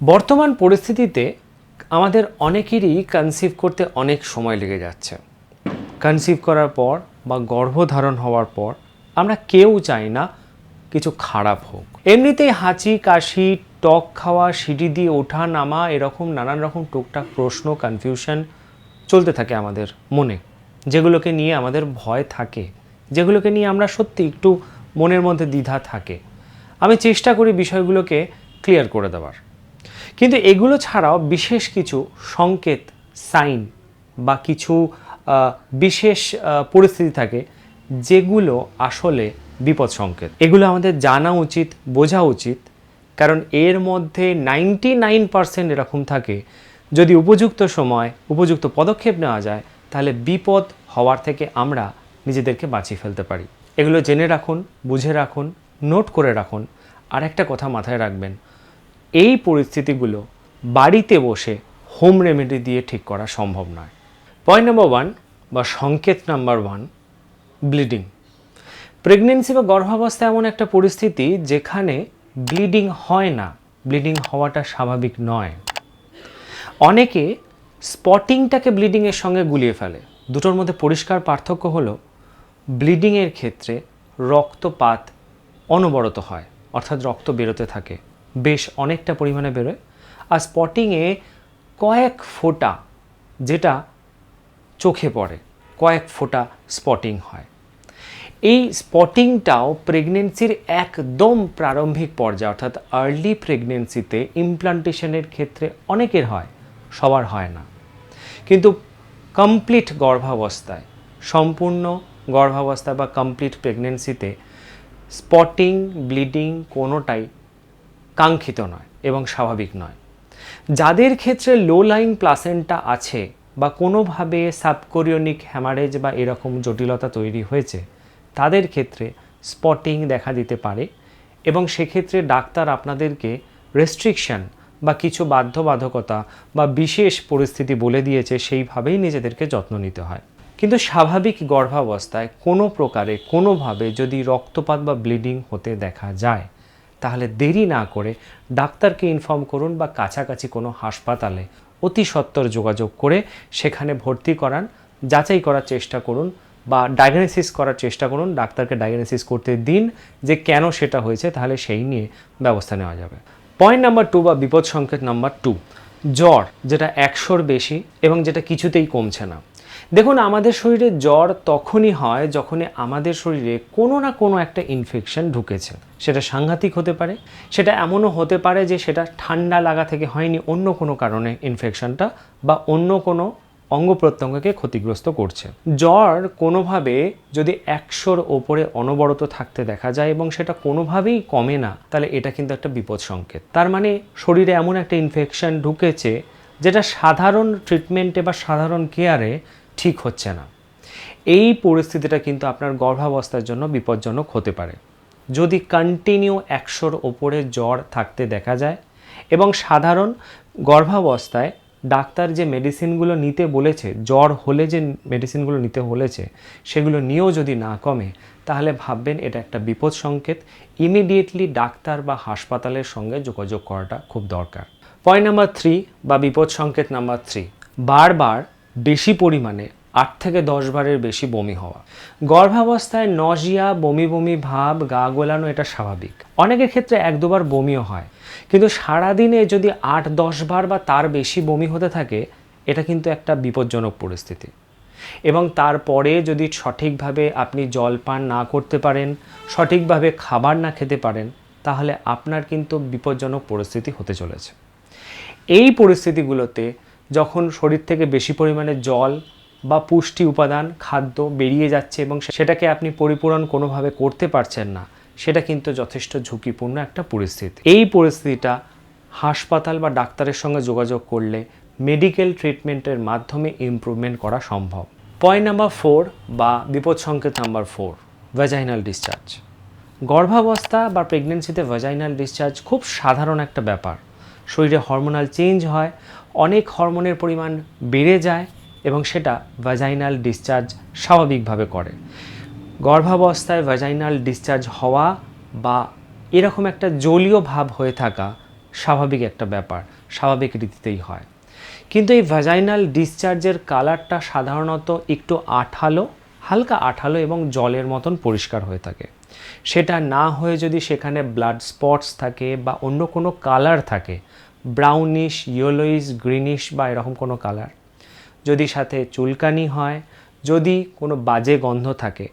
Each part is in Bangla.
বর্তমান পরিস্থিতিতে আমাদের অনেকেরই কনসিভ করতে অনেক সময় লেগে যাচ্ছে। কনসিভ করার পর বা গর্ভধারণ হওয়ার পর আমরা কেউ চাই না কিছু খারাপ হোক। এমনিতেই হাঁচি, কাশি, টক খাওয়া, সিঁড়ি দিয়ে ওঠা, নামা, এরকম নানান রকম টুকটাক প্রশ্ন কনফিউশন চলতে থাকে আমাদের মনে, যেগুলোকে নিয়ে আমাদের ভয় থাকে, যেগুলোকে নিয়ে আমরা সত্যি একটু মনের মধ্যে দ্বিধা থাকে। আমি চেষ্টা করি বিষয়গুলোকে ক্লিয়ার করে দেওয়ার। কিন্তু এগুলো ছাড়াও বিশেষ কিছু সংকেত, সাইন বা কিছু বিশেষ পরিস্থিতি থাকে যেগুলো আসলে বিপদ সংকেত। এগুলো আমাদের জানা উচিত, বোঝা উচিত, কারণ এর মধ্যে নাইনটি নাইন পার্সেন্ট এরকম থাকে। যদি উপযুক্ত সময়, উপযুক্ত পদক্ষেপ নেওয়া যায়, তাহলে বিপদ হওয়ার থেকে আমরা নিজেদেরকে বাঁচিয়ে ফেলতে পারি। এগুলো জেনে রাখুন, বুঝে রাখুন, নোট করে রাখুন। আর একটা কথা মাথায় রাখবেন এই পরিস্থিতিগুলো বাড়িতে বসে হোম রেমেডি দিয়ে ঠিক করা সম্ভব নয়। পয়েন্ট নাম্বার ওয়ান বা সংকেত নাম্বার ওয়ান ব্লিডিং প্রেগনেন্সি বা গর্ভাবস্থা এমন একটা পরিস্থিতি যেখানে ব্লিডিং হয় না ব্লিডিং হওয়াটা স্বাভাবিক নয়। অনেকে স্পটিংটাকে ব্লিডিংয়ের সঙ্গে গুলিয়ে ফেলে। দুটোর মধ্যে পরিষ্কার পার্থক্য হলো ব্লিডিংয়ের ক্ষেত্রে রক্তপাত অনবরত হয়, অর্থাৎ রক্ত বেরোতে থাকে। বেশ অনেকটা পরিমাণে বেরোয়। আর স্পটিংয়ে কয়েক ফোঁটা যেটা চোখে পড়ে, কয়েক ফোঁটা স্পটিং হয়। এই স্পটিংটাও প্রেগনেন্সির একদম প্রারম্ভিক পর্যায়ে, অর্থাৎ আর্লি প্রেগনেন্সিতে ইমপ্লান্টেশনের ক্ষেত্রে অনেকের হয়, সবার হয় না। কিন্তু কমপ্লিট গর্ভাবস্থায়, সম্পূর্ণ গর্ভাবস্থা বা কমপ্লিট প্রেগনেন্সিতে স্পটিং ব্লিডিং কোনোটাই কাঙ্ক্ষিত নয় এবং স্বাভাবিক নয়। যাদের ক্ষেত্রে লো লাইন প্লাসেন্টা আছে বা কোনোভাবে সাবকোরিয়নিক হ্যামারেজ বা এরকম জটিলতা তৈরি হয়েছে, তাদের ক্ষেত্রে স্পটিং দেখা দিতে পারে এবং সেক্ষেত্রে ডাক্তার আপনাদেরকে রেস্ট্রিকশন বা কিছু বাধ্যবাধকতা বা বিশেষ পরিস্থিতি বলে দিয়েছে, সেইভাবেই নিজেদেরকে যত্ন নিতে হয়। কিন্তু স্বাভাবিক গর্ভাবস্থায় কোনো প্রকারে কোনোভাবে যদি রক্তপাত বা ব্লিডিং হতে দেখা যায় তাহলে দেরি না করে ডাক্তারকে ইনফর্ম করুন বা কাছাকাছি কোনো হাসপাতালে অতি সত্বর যোগাযোগ করে সেখানে ভর্তি করান, যাচাই করার চেষ্টা করুন বা ডায়াগনোসিস করার চেষ্টা করুন, ডাক্তারকে ডায়াগনোসিস করতে দিন যে কেন সেটা হয়েছে, তাহলে সেই নিয়ে ব্যবস্থা নেওয়া যাবে। পয়েন্ট নাম্বার টু বা বিপদ সংকেত নাম্বার টু জ্বর যেটা একশোর বেশি এবং যেটা কিছুতেই কমছে না। দেখুন, আমাদের শরীরে জ্বর তখনই হয় যখনই আমাদের শরীরে কোনো না কোনো একটা ইনফেকশন ঢুকেছে। সেটা সাংঘাতিক হতে পারে, সেটা এমনও হতে পারে যে সেটা ঠান্ডা লাগা থেকে হয়নি অন্য কোনো কারণে ইনফেকশনটা বা অন্য কোনো অঙ্গ প্রত্যঙ্গকে ক্ষতিগ্রস্ত করছে। জ্বর কোনোভাবে যদি একশোর ওপরে অনবরত থাকতে দেখা যায় এবং সেটা কোনোভাবেই কমে না, তাহলে এটা কিন্তু একটা বিপদ সংকেত। তার মানে শরীরে এমন একটা ইনফেকশন ঢুকেছে যেটা সাধারণ ট্রিটমেন্টে বা সাধারণ কেয়ারে ঠিক হচ্ছে না। এই পরিস্থিতিটা কিন্তু আপনার গর্ভাবস্থার জন্য বিপজ্জনক হতে পারে। যদি কন্টিনিউ একশোর ওপরে জ্বর থাকতে দেখা যায় এবং সাধারণ গর্ভাবস্থায় ডাক্তার যে মেডিসিনগুলো নিতে বলেছে, জ্বর হলে যে মেডিসিনগুলো নিতে বলেছে, সেগুলো নিয়েও যদি না কমে, তাহলে ভাববেন এটা একটা বিপদ সংকেত। ইমিডিয়েটলি ডাক্তার বা হাসপাতালের সঙ্গে যোগাযোগ করাটা খুব দরকার। পয়েন্ট নাম্বার থ্রি বা বিপদ সংকেত নাম্বার থ্রি বারবার বেশি পরিমাণে, আট থেকে দশ বারের বেশি বমি হওয়া। গর্ভাবস্থায় নজিয়া, বমি বমি ভাব, গা গোলানো, এটা স্বাভাবিক। অনেকের ক্ষেত্রে এক দুবার বমিও হয়। কিন্তু সারাদিনে যদি আট, দশ বার বা তার বেশি বমি হতে থাকে, এটা কিন্তু একটা বিপজ্জনক পরিস্থিতি। এবং তারপরে যদি সঠিকভাবে আপনি জল পান না করতে পারেন, সঠিকভাবে খাবার না খেতে পারেন, তাহলে আপনার কিন্তু বিপজ্জনক পরিস্থিতি হতে চলেছে। এই পরিস্থিতিগুলোতে যখন শরীর থেকে বেশি পরিমাণে জল বা পুষ্টি উপাদান, খাদ্য বেরিয়ে যাচ্ছে এবং সেটাকে আপনি পরিপূরণ কোনোভাবে করতে পারছেন না, সেটা কিন্তু যথেষ্ট ঝুঁকিপূর্ণ একটা পরিস্থিতি। এই পরিস্থিতিটা হাসপাতাল বা ডাক্তারের সঙ্গে যোগাযোগ করলে মেডিকেল ট্রিটমেন্টের মাধ্যমে ইমপ্রুভমেন্ট করা সম্ভব। পয়েন্ট নাম্বার ফোর বা বিপদ সংকেত নাম্বার ফোর ভ্যাজাইনাল ডিসচার্জ গর্ভাবস্থা বা প্রেগনেন্সিতে ভ্যাজাইনাল ডিসচার্জ খুব সাধারণ একটা ব্যাপার। শরীরে হরমোনাল চেঞ্জ হয়, অনেক হরমোনের পরিমাণ বেড়ে যায় এবং সেটা ভ্যাজাইনাল ডিসচার্জ স্বাভাবিকভাবে করে। গর্ভাবস্থায় ভ্যাজাইনাল ডিসচার্জ হওয়া বা এরকম একটা জলীয় ভাব হয়ে থাকা স্বাভাবিক একটা ব্যাপার, স্বাভাবিক রীতিতেই হয়। কিন্তু এই ভ্যাজাইনাল ডিসচার্জের কালারটা সাধারণত একটু আঠালো, হালকা আঠালো এবং জলের মতন পরিষ্কার হয়ে থাকে। সেটা না হয়ে যদি সেখানে ব্লাড স্পটস থাকে বা অন্য কোনো কালার থাকে ব্রাউনিশ ইয়েলোইশ গ্রিনিশ বা এরকম কোনো কালার যদি সাথে চুলকানি হয়, যদি কোনো বাজে গন্ধ থাকে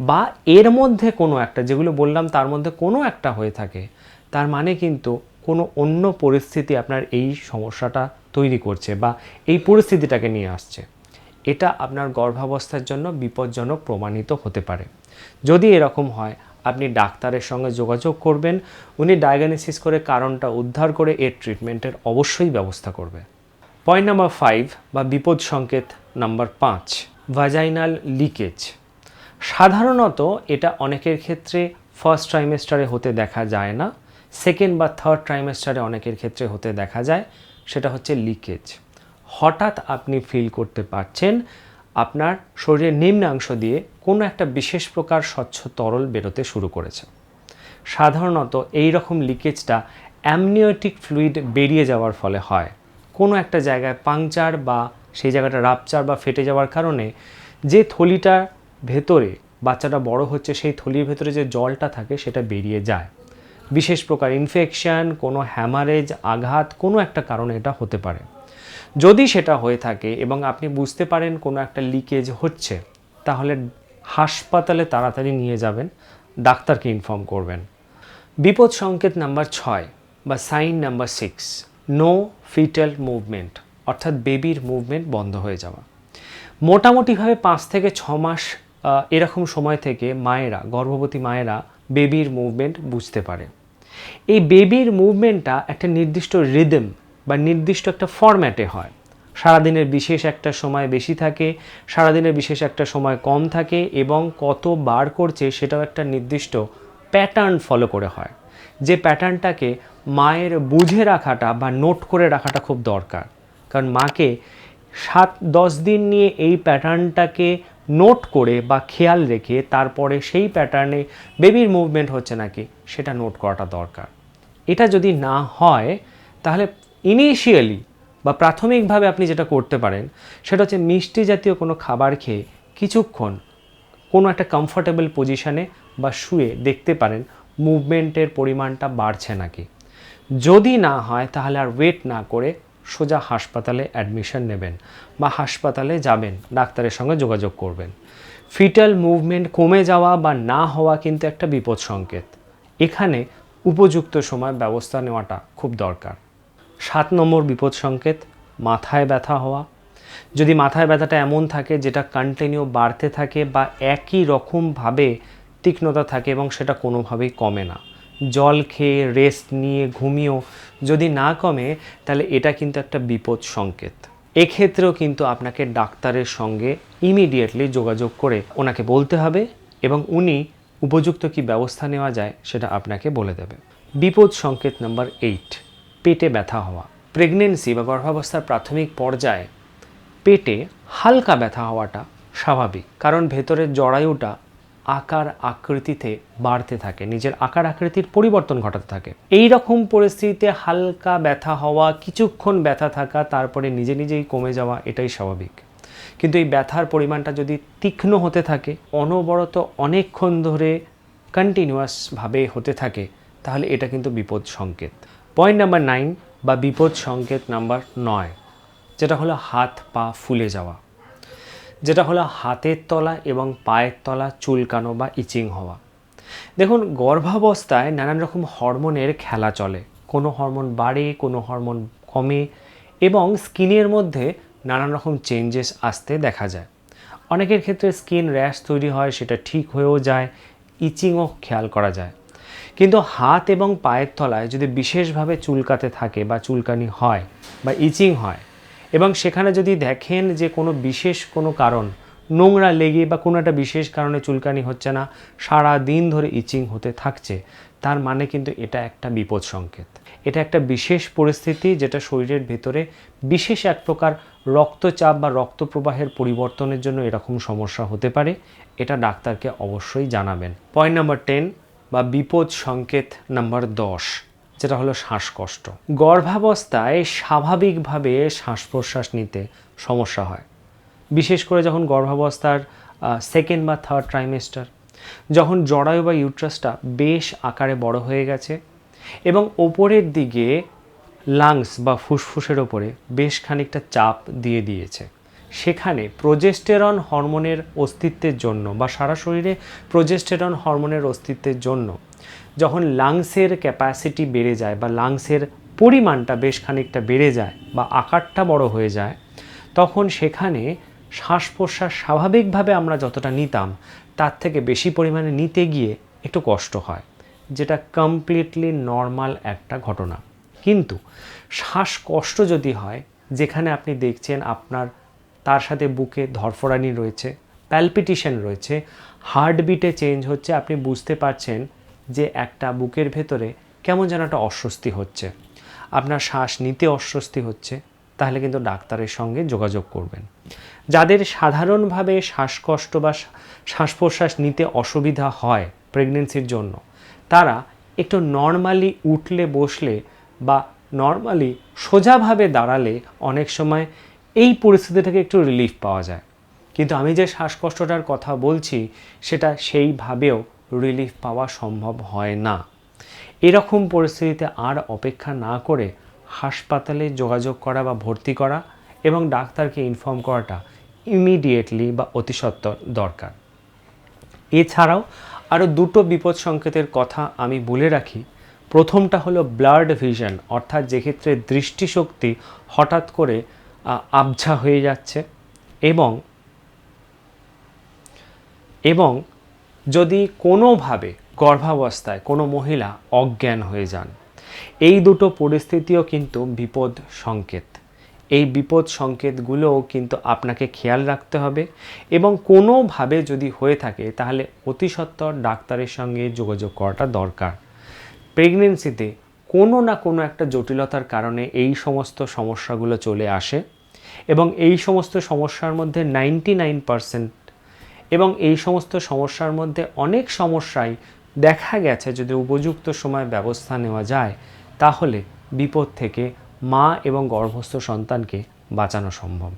বা এর মধ্যে কোনো একটা, যেগুলো বললাম তার মধ্যে কোনো একটা হয়ে থাকে, তার মানে কিন্তু কোনো অন্য পরিস্থিতি আপনার এই সমস্যাটা তৈরি করছে বা এই পরিস্থিতিটাকে নিয়ে আসছে। এটা আপনার গর্ভাবস্থার জন্য বিপজ্জনক প্রমাণিত হতে পারে। যদি এরকম হয়, আপনি ডাক্তারের সঙ্গে যোগাযোগ করবেন। উনি ডায়াগনোসিস করে কারণটা উদ্ধার করে এর ট্রিটমেন্টের অবশ্যই ব্যবস্থা করবে। পয়েন্ট নাম্বার ফাইভ বা বিপদ সংকেত নাম্বার পাঁচ ভাজাইনাল লিকেজ সাধারণত এটা অনেকের ক্ষেত্রে ফার্স্ট ট্রাইমেস্টারে হতে দেখা যায় না সেকেন্ড বা থার্ড ট্রাইমেস্টারে অনেকের ক্ষেত্রে হতে দেখা যায়, সেটা হচ্ছে লিকেজ হঠাৎ আপনি ফিল করতে পারছেন আপনার শরীরের নিম্নাংশ দিয়ে কোনো একটা বিশেষ প্রকার স্বচ্ছ তরল বেরোতে শুরু করেছে। সাধারণত এই রকম লিকেজটা অ্যামনিওটিক ফ্লুইড বেরিয়ে যাওয়ার ফলে হয়। কোনো একটা জায়গায় পাংচার বা সেই জায়গাটা রাপচার বা ফেটে যাওয়ার কারণে যে থলিটার ভেতরে বাচ্চাটা বড় হচ্ছে, সেই থলির ভেতরে যে জলটা থাকে সেটা বেরিয়ে যায়। বিশেষ প্রকার ইনফেকশন কোনো হ্যামারেজ আঘাত, কোনো একটা কারণে এটা হতে পারে। যদি সেটা হয়ে থাকে এবং আপনি বুঝতে পারেন কোনো একটা লিকেজ হচ্ছে, তাহলে হাসপাতালে তাড়াতাড়ি নিয়ে যাবেন, ডাক্তারকে ইনফর্ম করবেন। বিপদ সংকেত নাম্বার ছয় বা sign number six no fetal movement অর্থাৎ বেবির মুভমেন্ট বন্ধ হয়ে যাওয়া। মোটামুটিভাবে পাঁচ থেকে ছ মাস এরকম সময় থেকে মায়েরা, গর্ভবতী মায়েরা বেবির মুভমেন্ট বুঝতে পারে। এই বেবির মুভমেন্টটা একটা নির্দিষ্ট রিদম বা নির্দিষ্ট একটা ফরম্যাটে হয়। সারাদিনের বিশেষ একটা সময় বেশি থাকে, সারাদিনের বিশেষ একটা সময় কম থাকে এবং কত বার করছে সেটাও একটা নির্দিষ্ট প্যাটার্ন ফলো করে হয়। যে প্যাটার্নটাকে মায়ের বুঝে রাখাটা বা নোট করে রাখাটা খুব দরকার। কারণ মাকে সাত, দশ দিন নিয়ে এই প্যাটার্নটাকে নোট করে বা খেয়াল রেখে তারপরে সেই প্যাটার্নে বেবির মুভমেন্ট হচ্ছে নাকি সেটা নোট করাটা দরকার। এটা যদি না হয়, তাহলে ইনিশিয়ালি বা প্রাথমিকভাবে আপনি যেটা করতে পারেন, সেটা হচ্ছে মিষ্টি জাতীয় কোনো খাবার খেয়ে কিছুক্ষণ কোনো একটা কমফোর্টেবল পজিশানে বা শুয়ে দেখতে পারেন মুভমেন্টের পরিমাণটা বাড়ছে নাকি। যদি না হয়, তাহলে আর ওয়েট না করে সোজা হাসপাতালে অ্যাডমিশন নেবেন বা হাসপাতালে যাবেন, ডাক্তারের সঙ্গে যোগাযোগ করবেন। ফিটাল মুভমেন্ট কমে যাওয়া বা না হওয়া কিন্তু একটা বিপদ সংকেত এখানে উপযুক্ত সময় ব্যবস্থা নেওয়াটা খুব দরকার। সাত নম্বর বিপদ সংকেত, মাথায় ব্যথা হওয়া। যদি মাথায় ব্যথাটা এমন থাকে যেটা কন্টিনিউ বাড়তে থাকে বা একই রকমভাবে তীক্ষ্ণতা থাকে এবং সেটা কোনোভাবেই কমে না। জল খেয়ে রেস্ট নিয়ে, ঘুমিয়েও যদি না কমে, তাহলে এটা কিন্তু একটা বিপদ সংকেত। এক্ষেত্রেও কিন্তু আপনাকে ডাক্তারের সঙ্গে ইমিডিয়েটলি যোগাযোগ করে ওনাকে বলতে হবে এবং উনি উপযুক্ত কি ব্যবস্থা নেওয়া যায় সেটা আপনাকে বলে দেবে। বিপদ সংকেত নাম্বার এইট পেটে ব্যথা হওয়া প্রেগনেন্সি বা গর্ভাবস্থার প্রাথমিক পর্যায়ে পেটে হালকা ব্যথা হওয়াটা স্বাভাবিক, কারণ ভেতরের জরায়ুটা আকার আকৃতিতে বাড়তে থাকে, নিজের আকার আকৃতির পরিবর্তন ঘটাতে থাকে। এই রকম পরিস্থিতিতে হালকা ব্যথা হওয়া, কিছুক্ষণ ব্যথা থাকা, তারপরে নিজে নিজেই কমে যাওয়া, এটাই স্বাভাবিক। কিন্তু এই ব্যথার পরিমাণটা যদি তীক্ষ্ণ হতে থাকে, অনবরত অনেকক্ষণ ধরে কন্টিনিউয়াসভাবে হতে থাকে, তাহলে এটা কিন্তু বিপদ সংকেত পয়েন্ট নাম্বার নাইন বা বিপদ সংকেত নাম্বার নয়, যেটা হলো হাত পা ফুলে যাওয়া। যেটা হলো হাতের তলা এবং পায়ের তলা চুলকানো বা ইচিং হওয়া। দেখুন, গর্ভাবস্থায় নানান রকম হরমোনের খেলা চলে। কোনো হরমোন বাড়ে, কোনো হরমোন কমে এবং স্কিনের মধ্যে নানান রকম চেঞ্জেস আসতে দেখা যায়। অনেকের ক্ষেত্রে স্কিন র্যাশ তৈরি হয়, সেটা ঠিক হয়েও যায়, ইচিংও খেয়াল করা যায়। কিন্তু হাত এবং পায়ের তলায় যদি বিশেষভাবে চুলকাতে থাকে বা চুলকানি হয় বা ইচিং হয়, এবং সেখানে যদি দেখেন যে কোনো বিশেষ কোনো কারণ, নোংরা লেগে বা কোনো একটা বিশেষ কারণে চুলকানি হচ্ছে না, সারা দিন ধরে ইচিং হতে থাকছে, তার মানে কিন্তু এটা একটা বিপদ সংকেত। এটা একটা বিশেষ পরিস্থিতি যেটা শরীরের ভেতরে বিশেষ এক প্রকার রক্তচাপ বা রক্ত প্রবাহের পরিবর্তনের জন্য এরকম সমস্যা হতে পারে, এটা ডাক্তারকে অবশ্যই জানাবেন। পয়েন্ট নাম্বার টেন বা বিপদ সংকেত নাম্বার দশ, যেটা হলো শ্বাসকষ্ট। গর্ভাবস্থায় স্বাভাবিকভাবে শ্বাস প্রশ্বাস নিতে সমস্যা হয়। বিশেষ করে যখন গর্ভাবস্থার সেকেন্ড বা থার্ড ট্রাইমেস্টার যখন জরায়ু বা ইউট্রাসটা বেশ আকারে বড় হয়ে গেছে এবং ওপরের দিকে লাংস বা ফুসফুসের ওপরে বেশ খানিকটা চাপ দিয়ে দিয়েছে। সেখানে প্রোজেস্টেরন হরমোনের অস্তিত্বের জন্য বা সারা শরীরে প্রোজেস্টেরন হরমোনের অস্তিত্বের জন্য যখন লাংসের ক্যাপাসিটি বেড়ে যায় বা লাংসের পরিমাণটা বেশ খানিকটা বেড়ে যায় বা আকারটা বড় হয়ে যায়, তখন সেখানে শ্বাস প্রশ্বাস স্বাভাবিকভাবে আমরা যতটা নিতাম, তার থেকে বেশি পরিমাণে নিতে গিয়ে একটু কষ্ট হয়, যেটা কমপ্লিটলি নর্মাল একটা ঘটনা। কিন্তু শ্বাসকষ্ট যদি হয়, যেখানে আপনি দেখছেন আপনার তার সাথে বুকে ধরফরানি রয়েছে প্যালপিটিশন রয়েছে হার্টবিটে চেঞ্জ হচ্ছে, আপনি বুঝতে পারছেন যে একটা বুকের ভেতরে কেমন যেন একটা অস্বস্তি হচ্ছে। আপনার শ্বাস নিতে অস্বস্তি হচ্ছে, তাহলে কিন্তু ডাক্তারের সঙ্গে যোগাযোগ করবেন। যাদের সাধারণভাবে শ্বাসকষ্ট বা শ্বাস প্রশ্বাস নিতে অসুবিধা হয় প্রেগনেন্সির জন্য, তারা একটু নর্মালি উঠলে, বসলে বা নর্মালি সোজাভাবে দাঁড়ালে অনেক সময় এই পরিস্থিতি থেকে একটু রিলিফ পাওয়া যায়। কিন্তু আমি যে শ্বাসকষ্টটার কথা বলছি, সেটা সেইভাবেও রিলিফ পাওয়া সম্ভব হয় না। এরকম পরিস্থিতিতে আর অপেক্ষা না করে হাসপাতালে যোগাযোগ করা বা ভর্তি করা এবং ডাক্তারকে ইনফর্ম করাটা ইমিডিয়েটলি বা অতিসত্বর দরকার। এছাড়াও আরও দুটো বিপদ সংকেতের কথা আমি বলে রাখি। প্রথমটা হলো ব্লাড ভিশন, অর্থাৎ যেক্ষেত্রে দৃষ্টিশক্তি হঠাৎ করে আবঝা হয়ে যাচ্ছে। এবং এবং যদি কোনোভাবে গর্ভাবস্থায় কোনো মহিলা অজ্ঞান হয়ে যান, এই দুটো পরিস্থিতিও কিন্তু বিপদ সংকেত। এই বিপদ সংকেতগুলোও কিন্তু আপনাকে খেয়াল রাখতে হবে এবং কোনোভাবে যদি হয়ে থাকে, তাহলে অতি ডাক্তারের সঙ্গে যোগাযোগ করাটা দরকার। প্রেগনেন্সিতে কোনো না কোনো একটা জটিলতার কারণে এই সমস্ত সমস্যাগুলো চলে আসে। এবং এই সমস্ত সমস্যার মধ্যে নাইনটি নাইন পারসেন্ট এবং এই সমস্ত সমস্যার মধ্যে অনেক সমস্যাই দেখা গেছে যদি উপযুক্ত সময় ব্যবস্থা নেওয়া যায়, তাহলে বিপদ থেকে মা এবং গর্ভস্থ সন্তানকে বাঁচানো সম্ভব।